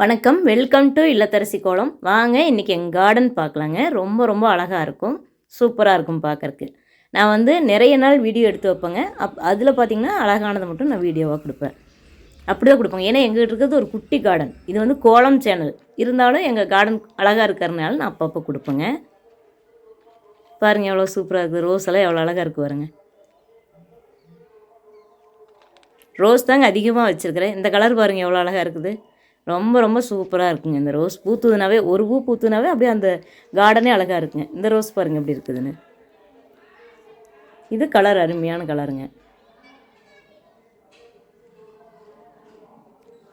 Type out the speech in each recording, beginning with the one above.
வணக்கம். Welcome to இல்லத்தரசி கோலம். வாங்க இன்றைக்கி எங்கள் கார்டன் பார்க்கலாங்க. ரொம்ப ரொம்ப அழகாக இருக்கும். சூப்பராக இருக்கும் பார்க்கறக்கு நான் வந்து நிறைய நாள் வீடியோ எடுத்து வைப்பேங்க. அப் அதில் பார்த்திங்கன்னா அழகானதை மட்டும் நான் வீடியோவாக கொடுப்பேன். அப்படி தான் கொடுப்பேங்க. ஏன்னா எங்ககிட்ட இருக்கிறது ஒரு குட்டி கார்டன் இது வந்து கோலம் சேனல். இருந்தாலும் எங்கள் கார்டன் அழகாக இருக்கிறனால நான் அப்பப்போ கொடுப்பேங்க. பாருங்கள் எவ்வளோ சூப்பராக இருக்குது. ரோஸ் எல்லாம் எவ்வளோ அழகாக இருக்குது பாருங்க. ரோஸ் தாங்க அதிகமாக வச்சுருக்கிறேன். இந்த கலர் பாருங்கள் எவ்வளோ அழகாக இருக்குது. ரொம்ப ரொம்ப சூப்பராக இருக்குங்க இந்த ரோஸ். பூத்துதுனாவே ஒரு பூ பூத்துனாவே அப்படியே அந்த கார்டனே அழகாக இருக்குங்க. இந்த ரோஸ் பாருங்கள் எப்படி இருக்குதுன்னு. இது கலர் அருமையான கலருங்க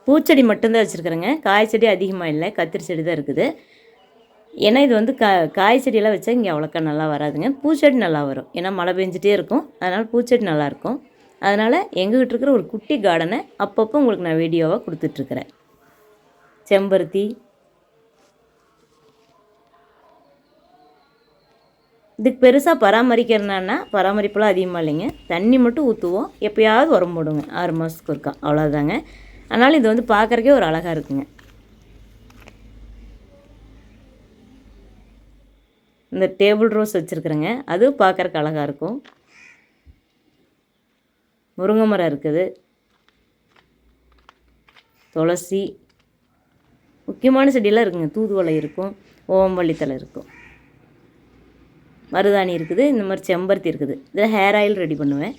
பூச்செடி மட்டும்தான் வச்சுருக்குறேங்க. காய் செடி அதிகமாக இல்லை. கத்திரி செடி தான் இருக்குது. ஏன்னா இது வந்து கா காய் செடியெல்லாம் வச்சா இங்கே அவ்வளோக்கா நல்லா வராதுங்க. பூச்செடி நல்லா வரும். ஏன்னா மழை பெஞ்சிட்டே இருக்கும். அதனால் பூச்செடி நல்லாயிருக்கும் அதனால் எங்ககிட்ட இருக்கிற ஒரு குட்டி கார்டனை அப்பப்போ உங்களுக்கு நான் வீடியோவாக கொடுத்துட்ருக்குறேன் செம்பருத்தி. இதுக்கு பெருசாக பராமரிக்கிறனான்னா பராமரிப்பெல்லாம் அதிகமாக இல்லைங்க. தண்ணி மட்டும் ஊற்றுவோம் எப்போயாவது உரம் போடுங்க ஆறு மாதத்துக்கு ஒருக்கா. அவ்வளோதாங்க அதனால் இது வந்து பார்க்குறக்கே ஒரு அழகாக இருக்குங்க. இந்த டேபிள் ரோஸ் வச்சுருக்குறேங்க. அதுவும் பார்க்குறக்கு அழகாக இருக்கும். முருங்கை மரம் இருக்குது. துளசி. முக்கியமான செடியெல்லாம் இருக்குங்க. தூதுவளை இருக்கும் ஓம்பள்ளித்தலை இருக்கும். மருதாணி இருக்குது இந்த மாதிரி செம்பருத்தி இருக்குது. இதில் ஹேர் ஆயில் ரெடி பண்ணுவேன்.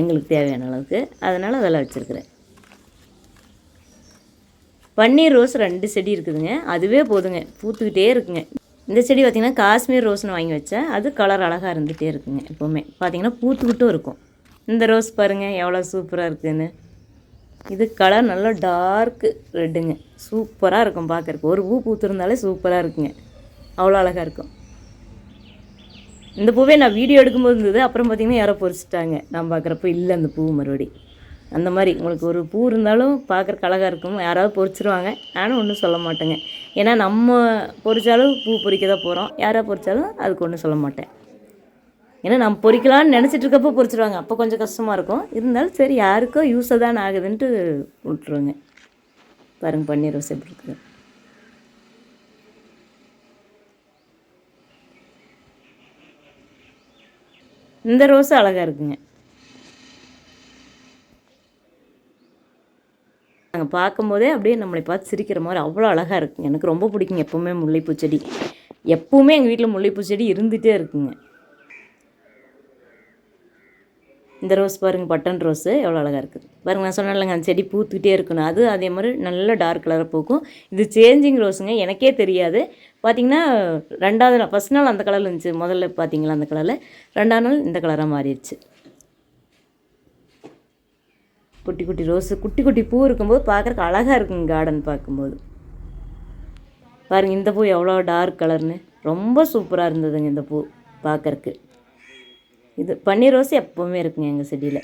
எங்களுக்கு தேவையான அளவுக்கு. அதனால் அதெல்லாம் வச்சுருக்குறேன். பன்னீர் ரோஸ் ரெண்டு செடி இருக்குதுங்க. அதுவே போதுங்க. பூத்துக்கிட்டே இருக்குங்க. இந்த செடி பார்த்திங்கன்னா காஷ்மீர் ரோஸ்னு வாங்கி வச்சேன். அது கலர் அழகாக இருந்துகிட்டே இருக்குங்க எப்போவுமே. பார்த்திங்கன்னா பூத்துக்கிட்டும் இருக்கும். இந்த ரோஸ் பாருங்கள் எவ்வளோ சூப்பராக இருக்குதுன்னு இது கலர் நல்லா டார்க்கு ரெட்டுங்க சூப்பராக இருக்கும் பார்க்குறக்கு ஒரு பூ பூத்துருந்தாலே சூப்பராக இருக்குங்க. அவ்வளோ அழகாக இருக்கும். இந்த பூவே நான் வீடியோ எடுக்கும்போது இருந்தது. அப்புறம் பார்த்திங்கன்னா யாரோ பொறிச்சிட்டாங்க நான் பார்க்குறப்ப இல்லை அந்த பூ மறுபடி. அந்த மாதிரி உங்களுக்கு ஒரு பூ இருந்தாலும் பார்க்குறக்கு அழகாக இருக்கும். யாராவது பொறிச்சிருவாங்க நானும் ஒன்றும் சொல்ல மாட்டேங்க. ஏன்னா நம்ம பொறிச்சாலும் பூ பொறிக்க தான் போகிறோம் யாராவது பொறிச்சாலும் அதுக்கு ஒன்றும் சொல்ல மாட்டேன். ஏன்னா நம்ம பொறிக்கலாம்னு நினச்சிட்டு இருக்கப்போ பொறிச்சிடுவாங்க அப்போ கொஞ்சம் கஷ்டமாக இருக்கும். இருந்தாலும் சரி யாருக்கோ யூஸை தான் ஆகுதுன்ட்டு விட்ருவாங்க பாருங்க பன்னீர் ரோஸ் எப்படி இருக்குது. இந்த ரோஸ் அழகாக இருக்குங்க. நாங்கள் பார்க்கும்போதே அப்படியே நம்மளை பார்த்து சிரிக்கிற மாதிரி அவ்வளோ அழகாக இருக்குங்க. எனக்கு ரொம்ப பிடிக்குங்க எப்போவுமே முல்லைப்பூ செடி. எப்போவுமே எங்கள் வீட்டில் முல்லைப்பூ செடி இருந்துகிட்டே இருக்குங்க. இந்த ரோஸ் பாருங்கள் பட்டன் ரோஸு. எவ்வளோ அழகாக இருக்குது. பாருங்கள் நான் சொன்னேன்லங்க அந்த செடி பூத்துக்கிட்டே இருக்கணும். அது அதே மாதிரி நல்ல டார்க் கலராக பூக்கும். இது சேஞ்சிங் ரோஸுங்க எனக்கே தெரியாது. பார்த்தீங்கன்னா ரெண்டாவது நாள் ஃபஸ்ட் நாள் அந்த கலரில் இருந்துச்சு. முதல்ல பார்த்தீங்களா அந்த கலரில் ரெண்டாவது நாள் இந்த கலராக மாறிடுச்சு. குட்டி குட்டி ரோஸு குட்டி குட்டி பூ இருக்கும்போது பார்க்குறக்கு அழகாக இருக்குங்க கார்டன் பார்க்கும்போது பாருங்கள் இந்த பூ எவ்வளோ டார்க் கலர்னு ரொம்ப சூப்பராக இருந்ததுங்க இந்த பூ பார்க்குறக்கு இது பன்னீர் ரோஸ் எப்போவுமே இருக்குங்க எங்கள் செடியில்.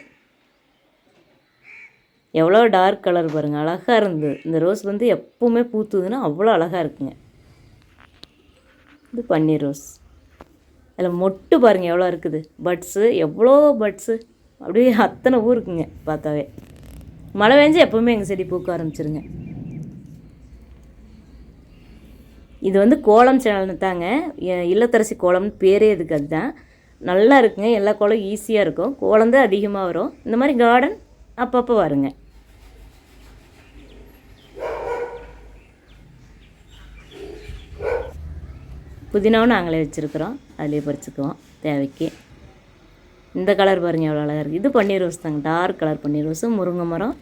எவ்வளோ டார்க் கலர் பாருங்கள் அழகாக இருந்தது இந்த ரோஸ் வந்து எப்போவுமே பூத்துதுன்னா அவ்வளோ அழகாக இருக்குங்க. இது பன்னீர் ரோஸ். அதில் மொட்டு பாருங்கள் எவ்வளோ இருக்குது. பட்ஸு எவ்வளோ பட்ஸு அப்படியே அத்தனை பூ இருக்குங்க பார்த்தாவே. மழை பெஞ்சு எப்போவுமே எங்கள் செடி பூக்க ஆரம்பிச்சிருங்க. இது வந்து கோலம் சேனல்னு தாங்க இல்லத்தரசி கோலம்னு பேரே இதுக்கு அதுதான். நல்லா இருக்குங்க. எல்லா கோலம் ஈஸியாக இருக்கும். கோலம் தான் அதிகமாக வரும். இந்த மாதிரி கார்டன் அப்பப்போ வருங்க. புதினாவும் நாங்களே வச்சுருக்குறோம். அதிலே பறிச்சுக்குவோம். தேவைக்கு. இந்த கலர் பாருங்கள் எவ்வளோ அழகாக இருக்குது இது பன்னீர் ரோஸ் தாங்க. டார்க் கலர் பன்னீர் ரோஸு. முருங்கை மரம்.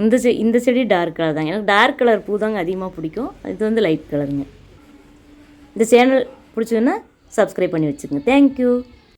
இந்த செ இந்த செடி டார்க் கலர் தாங்க எனக்கு டார்க் கலர் பூ தாங்க அதிகமாக பிடிக்கும். இது வந்து லைட் கலருங்க இந்த சேனல் பிடிச்சதுன்னா சப்ஸ்கிரைப் பண்ணி வச்சுக்கோங்க. தேங்க்யூ